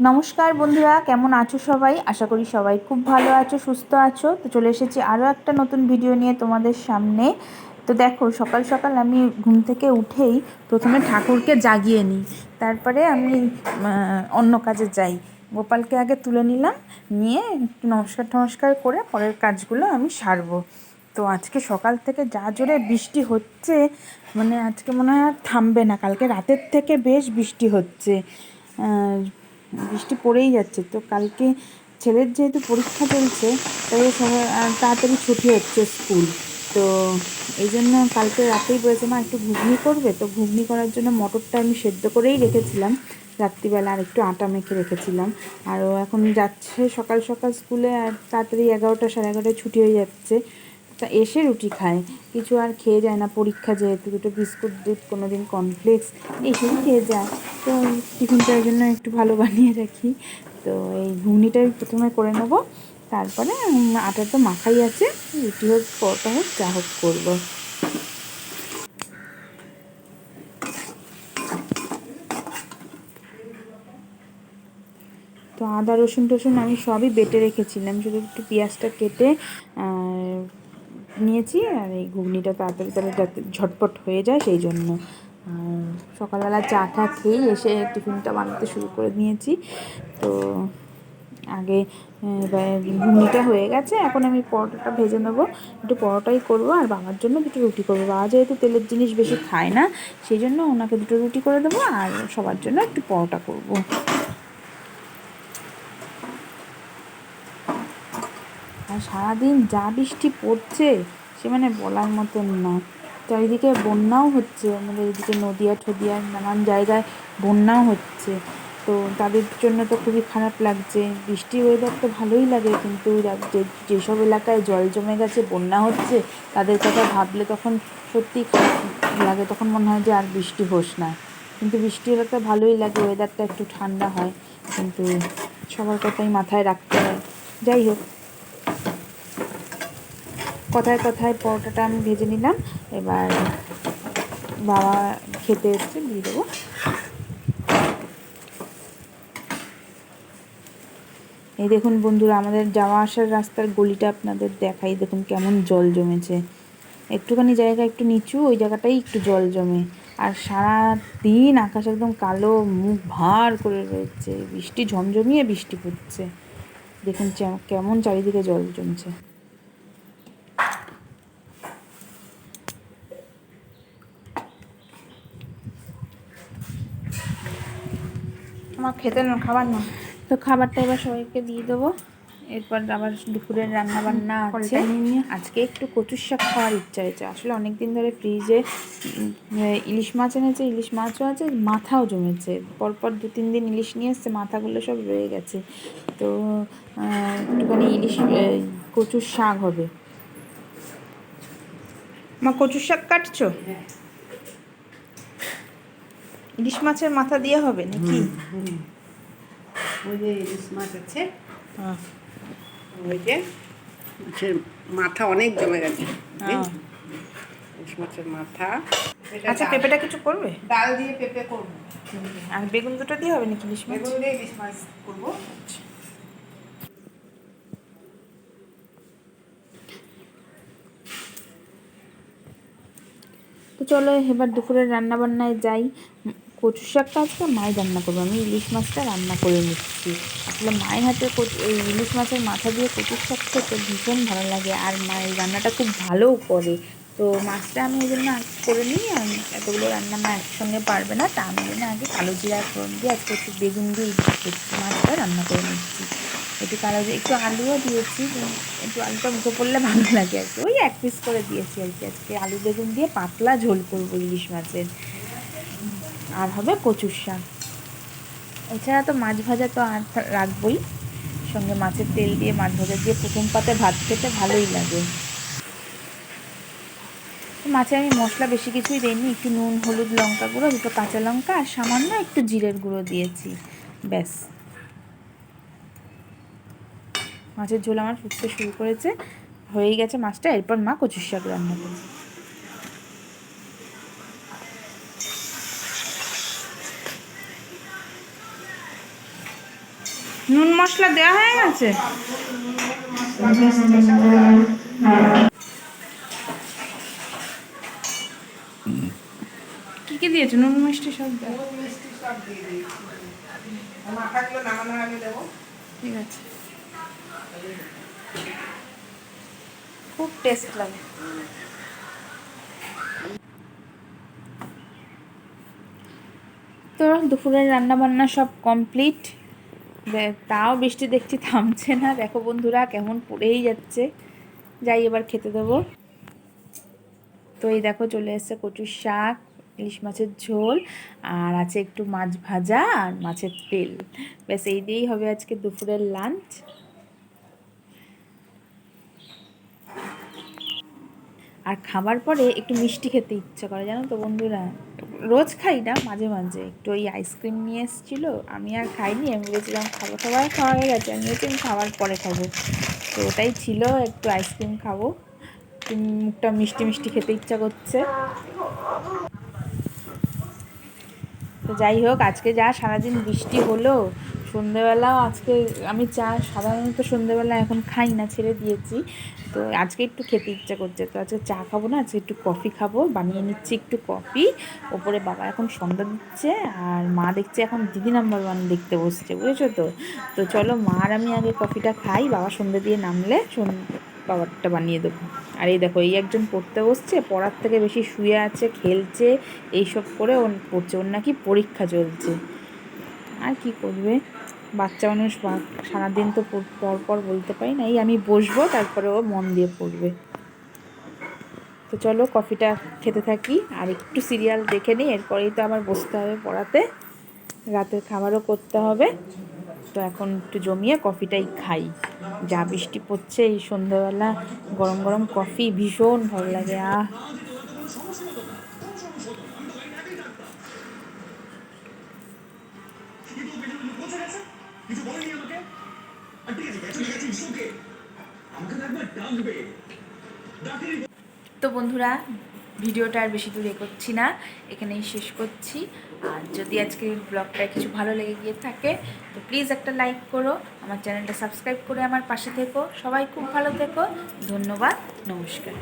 নমস্কার বন্ধুরা, কেমন আছো সবাই? আশা করি সবাই খুব ভালো আছো, সুস্থ আছো। তো চলে এসেছি আরও একটা নতুন ভিডিও নিয়ে তোমাদের সামনে। তো দেখো, সকাল সকাল আমি ঘুম থেকে উঠেই প্রথমে ঠাকুরকে জাগিয়ে নিই। তারপরে আমি অন্য কাজে যাই। গোপালকে আগে তুলে নিলাম, নিয়ে একটু নমস্কার টমস্কার করে পরের কাজগুলো আমি সারবো। তো আজকে সকাল থেকে যা জোরে বৃষ্টি হচ্ছে মানে আজকে মনে হয় আর থামবে না। কালকে রাতের থেকে বেশ বৃষ্টি হচ্ছে। বৃষ্টি পড়েই যাচ্ছে। তো কালকে ছেলের যেহেতু পরীক্ষা চলছে, তাই সবাই তাড়াতাড়ি ছুটি হচ্ছে স্কুল। তো এই জন্য কালকে রাতেই বলেছে, মা, একটু ঘুগনি করবে? তো ঘুগনি করার জন্য মটরটা আমি সেদ্ধ করেই রেখেছিলাম। রাত্রিবেলা আর একটু আটা মেখে রেখেছিলাম। আর ও এখন যাচ্ছে সকাল সকাল স্কুলে, আর তাড়াতাড়ি এগারোটা সাড়ে এগারোটায় ছুটি হয়ে যাচ্ছে। তা এসে রুটি খায়। কিছু আর খেয়ে যায় না। পরীক্ষা যেহেতু, দুটো বিস্কুট, দুধ কোনো দিন কর্নফ্লেক্স এসেই খেয়ে যায়। তো টিফিনটার জন্য একটু ভালো বানিয়ে রাখি। তো এই ঘুগনিটাই প্রথমে করে নেব। তারপরে আটা তো মাখাই আছে। রুটি হোক, পরোটা হোক, যা হোক করব। তো আদা, রসুন, টসুন আমি সবই বেটে রেখেছিলাম। শুধু একটু পেঁয়াজটা কেটে নিয়েছি। আর এই ঘুগনিটা তাড়াতাড়ি তাহলে যাতে ঝটপট হয়ে যায়, সেই জন্য। সকালবেলা চা টা খেয়েই এসে টিফিনটা বানাতে শুরু করে নিয়েছি তো আগে ঘুগনিটা হয়ে গেছে, এখন আমি পরোটাটা ভেজে নেব। একটু পরোটাই করব, আর বাবার জন্য দুটো রুটি করব। বাবা যেহেতু তেলের জিনিস বেশি খায় না, সেই জন্য ওনাকে দুটো রুটি করে দেবো, আর সবার জন্য একটু পরোটা করব। আর সারাদিন যা বৃষ্টি পড়ছে, সে মানে বলার মতন না। চারিদিকে বন্যাও হচ্ছে আমাদের এদিকে নদিয়া ঠদিয়া নানান জায়গায় বন্যাও হচ্ছে। তো তাদের জন্য তো খুবই খারাপ লাগছে। বৃষ্টি ওয়েদার তো ভালোই লাগে, কিন্তু যেসব এলাকায় জল জমে গেছে, বন্যা হচ্ছে, তাদের কথা ভাবলে তখন সত্যি লাগে, তখন মনে হয় যে আর বৃষ্টি হোস না। কিন্তু বৃষ্টি হলে তো ভালোই লাগে ওয়েদারটা একটু ঠান্ডা হয়, কিন্তু সবার কথাই মাথায় রাখতে হয়। যাই হোক কথায় কথায় পরোটাটা আমি ভেজে নিলাম। এবার বাবা খেতে এসছে, দিয়ে দেবো। এই দেখুন বন্ধুরা, আমাদের যাওয়া আসার রাস্তার গলিটা আপনাদের দেখাই। দেখুন কেমন জল জমেছে। একটুখানি জায়গা একটু নিচু, ওই জায়গাটাই একটু জল জমে। আর সারা দিন আকাশ একদম কালো, মুখ ভার করে রয়েছে। বৃষ্টি ঝমঝমিয়ে বৃষ্টি পড়ছে দেখুন কেমন চারিদিকে জল জমছে। আমার খেতে না খাবার না। তো খাবারটা এবার সবাইকে দিয়ে দেবো। এরপর আবার দুপুরের রান্না বান্না আছে। আজকে একটু কচুর শাক খাওয়ার ইচ্ছা হয়েছে আসলে অনেক দিন ধরে ফ্রিজে ইলিশ মাছ এনেছে ইলিশ মাছও আছে মাথাও জমেছে। পরপর দু তিন দিন ইলিশ নিয়ে এসছে মাথাগুলো সব রয়ে গেছে। তো একটুখানি ইলিশ কচুর শাক হবে। মা কচুর শাক কাটছো? ইলিশ মাছের মাথা দিয়ে হবে নাকি? ওই যে ইলিশ মাছ আছে। ওই যে মাছের মাথা অনেক জমে গেছে। হ্যাঁ। ইলিশ মাছের মাথা। আচ্ছা পেঁপেটা কিছু করবে? ডাল দিয়ে পেঁপে করব। আর বেগুন দুটো দিয়ে হবে নাকি ইলিশ মাছ? বেগুন দিয়ে ইলিশ মাছ করব। চলো এবার দুপুরের রান্না বান্নায় যাই। কচু শাকটা আজকে মাই রান্না করব। আমি ইলিশ মাছটা রান্না করে নিচ্ছি। আসলে মায়ের হাতে এই ইলিশ মাছের মাথা দিয়ে কচুর শাক খেতে ভীষণ ভালো লাগে আর মা এই রান্নাটা খুব ভালোও করে। তো মাছটা আমি ওই জন্য করে নিই। আর এতগুলো রান্না মা একসঙ্গে পারবে না। তা আমি জন্য আগে কালো জিরা, ফোড়ন দিয়ে আজকে একটু বেগুন দিয়ে মাছটা রান্না করে নিচ্ছি। একটু কালো একটু আলুও দিয়েছি একটু আলুটা মুখে পড়লে ভালো লাগে আর কি। ওই এক পিস করে দিয়েছি আর কি আজকে। আলু বেগুন দিয়ে পাতলা ঝোল করব ইলিশ মাছের। আর হবে কচুর শাক। এছাড়া তো মাছ ভাজা তো আর রাখবই। সঙ্গে মাছের তেল দিয়ে, মাছ ভাজা দিয়ে প্রথম পাতে ভাত খেতে ভালোই লাগে। মাছে আমি মশলা বেশি কিছুই দিইনি, একটু নুন, হলুদ লঙ্কা গুঁড়ো, দুটো কাঁচা লঙ্কা আর সামান্য একটু জিরের গুঁড়ো দিয়েছি। ব্যাস। মাছের ঝোল আমার ফুটতে শুরু করেছে হয়েই গেছে মাছটা এরপর মা কচুর শাক রান্না করবে নুন মশলা দেওয়া হয়ে গেছে? কি কি দিয়েছ? নুন মিষ্টি সব ঠিক আছে। খুব টেস্ট লাগে। তো দুপুরের রান্না বান্না সব কমপ্লিট। তাও বৃষ্টি দেখছি থামছে না। দেখো বন্ধুরা কেমন পড়েই যাচ্ছে। যাই, এবার খেতে দেবো। তো এই দেখো চলে এসেছে কচুর শাক, ইলিশ মাছের ঝোল, আর আছে একটু মাছ ভাজা আর মাছের তেল। ব্যাস, এই দিয়েই হবে আজকে দুপুরের লাঞ্চ। আর খাবার পরে একটু মিষ্টি খেতে ইচ্ছা করে, জানো তো বন্ধুরা? রোজ খাই না, মাঝে মাঝে। একটু ওই আইসক্রিম নিয়ে এসেছিল, আমি আর খাইনি, আমি বলেছিলাম খাব খাবার খাওয়া হয়ে গেছে আমি বলছি আমি খাবার পরে খাব। তো ওটাই ছিল, একটু আইসক্রিম খাব। মুখটা মিষ্টি মিষ্টি খেতে ইচ্ছা করছে। তো যাই হোক, আজকে যা সারাদিন বৃষ্টি হলো সন্ধেবেলাও আজকে আমি চা সাধারণত সন্ধেবেলা এখন খাই না, ছেড়ে দিয়েছি। তো আজকে একটু খেতে ইচ্ছা করছে। তো আজকে চা খাব না, আজকে একটু কফি খাব। বানিয়ে নিচ্ছি একটু কফি। ওপরে বাবা এখন সন্ধ্যা দিচ্ছে আর মা দেখছে এখন দিদি নাম্বার ওয়ান দেখতে বসছে, বুঝেছ তো? তো চলো মা আর আমি আগে কফিটা খাই, বাবা সন্ধ্যা দিয়ে নামলে বাবারটা বানিয়ে দেবো। আর এই দেখো, এই একজন পড়তে বসছে, পড়ার থেকে বেশি শুয়ে আছে, খেলছে, এইসব করে ও পড়ছে ওর নাকি পরীক্ষা চলছে। আর কি করবে? বাচ্চা মানুষ সারাদিন তো পর- পর পর বলতে পারি না। এই আমি বসবো, তারপরে ও মন দিয়ে পড়বে। তো চলো কফিটা খেতে থাকি, আর একটু সিরিয়াল দেখে নিই, এরপরেই তো আবার বসতে হবে পড়াতে। রাতের খাবারও করতে হবে। তো এখন একটু জমিয়ে কফিটাই খাই। যা বৃষ্টি পড়ছে, এই সন্ধ্যাবেলা গরম গরম কফি ভীষণ ভালো লাগে, আহ! তো বন্ধুরা, ভিডিওটা আর বেশি দূর করছি না, এখানেই শেষ করছি। আর যদি আজকে ব্লগটা কিছু ভালো লেগে গিয়ে থাকে, তো প্লিজ একটা লাইক করো, আমার চ্যানেলটা সাবস্ক্রাইব করে আমার পাশে থেকো। সবাই খুব ভালো থেকো, ধন্যবাদ, নমস্কার।